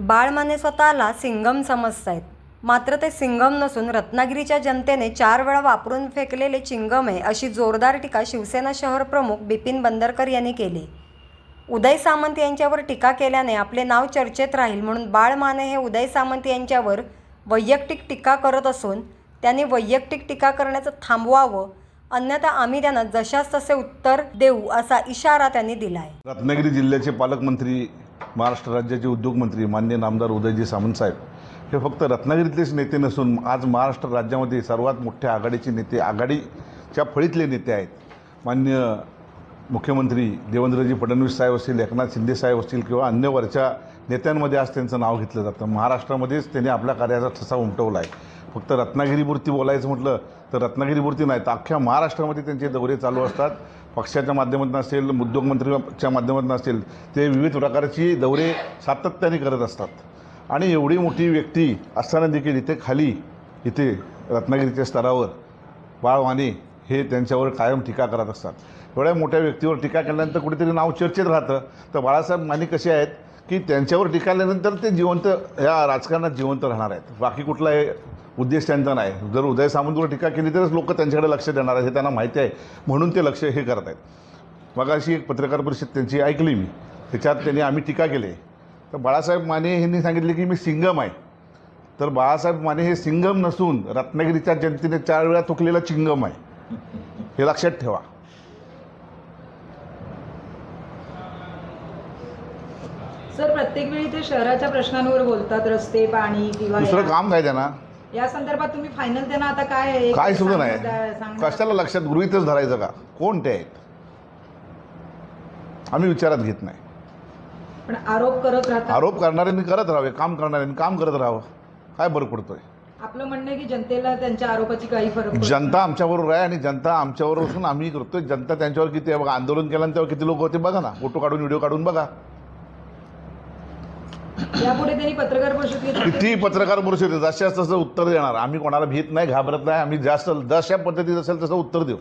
बाळमाने स्वतःला सिंगम समजतायत. मात्र ते सिंगम नसून रत्नागिरीच्या जनतेने चार वेळा वापरून फेकलेले चिंगम आहे अशी जोरदार टीका शिवसेना शहर प्रमुख बिपिन बंदरकर यांनी केली. उदय सामंत यांच्यावर टीका केल्याने आपले नाव चर्चेत राहील म्हणून बाळ माने हे उदय सामंत यांच्यावर वैयक्तिक टीका करत असून त्यांनी वैयक्तिक टीका करण्याचं थांबवावं अन्यथा आम्ही त्यांना जशास तसे उत्तर देऊ असा इशारा त्यांनी दिला आहे रत्नागिरी जिल्ह्याचे पालकमंत्री महाराष्ट्र राज्याचे उद्योगमंत्री मान्य नामदार उदयजी सामंतसाहेब हे फक्त रत्नागिरीतलेच नेते नसून आज महाराष्ट्र राज्यामध्ये सर्वात मोठ्या आघाडीचे नेते आघाडीच्या फळीतले नेते आहेत. मान्य मुख्यमंत्री देवेंद्रजी फडणवीस साहेब असतील एकनाथ शिंदे साहेब असतील किंवा अन्य वरच्या नेत्यांमध्ये आज त्यांचं नाव घेतलं जातं. महाराष्ट्रामध्येच त्यांनी आपल्या कार्याचा ठसा उमटवला आहे. फक्त रत्नागिरीपुरती बोलायचं म्हटलं तर रत्नागिरीपुरती नाही तर अख्ख्या महाराष्ट्रामध्ये त्यांचे दौरे चालू असतात. पक्षाच्या माध्यमातून असेल उद्योगमंत्रीच्या माध्यमातून असेल ते विविध प्रकारची दौरे सातत्याने करत असतात. आणि एवढी मोठी व्यक्ती असताना देखील इथे खाली इथे रत्नागिरीच्या स्तरावर बाळवाने हे त्यांच्यावर कायम टीका करत असतात. एवढ्या मोठ्या व्यक्तीवर टीका केल्यानंतर कुठेतरी नाव चर्चेत राहतं. तर बाळासाहेब माने कसे आहेत की त्यांच्यावर टीका केल्यानंतर ते जिवंत या राजकारणात जिवंत राहणार आहेत. बाकी कुठला उद्देश त्यांचा नाही. जर उदय सामंतवर टीका केली तरच लोक त्यांच्याकडे लक्ष देणार आहेत हे त्यांना माहिती आहे. म्हणून ते लक्ष हे करत आहेत मग अशी एक पत्रकार परिषद त्यांची ऐकली मी. त्याच्यात त्यांनी आम्ही टीका केली. तर बाळासाहेब माने यांनी सांगितले की मी सिंगम आहे. तर बाळासाहेब माने हे सिंगम नसून रत्नागिरीच्या जनतेने चार वेळा तुकलेला चिंगम आहे. हे लक्षात ठेवा. सर प्रत्येक वेळी ते शहराच्या प्रश्नांवर बोलतात रस्ते पाणी किंवा दुसरं काम काय त्यांना या संदर्भात तुम्ही फायनल त्यांना आता काय? काय सुद्धा नाही कशाला लक्षात गृहीतच धरायचं का? कोण ते आहेत? आम्ही विचारात घेत नाही. पण आरोप करत राहतात. आरोप करणाऱ्यांनी करत राहावे काम करणाऱ्यांनी काम करत राहावं. काय बरं पडतोय? आपलं म्हणणं की जनतेला त्यांच्या आरोपाची काही फरक जनता आमच्याबरोबर आहे आणि जनता आमच्याबरोबर असून आम्ही करतोय. जनता त्यांच्यावर किती आहे? बघा आंदोलन केल्यानंतर किती लोक होते? बघा ना फोटो काढून व्हिडिओ काढून बघा. यापुढे त्यांनी पत्रकार परिषद घेतली. पत्रकार जशाच तसं उत्तर देणार. आम्ही कोणाला भीत नाही घाबरत नाही. आम्ही जास्त जशा पद्धतीत असेल तसं उत्तर देऊ.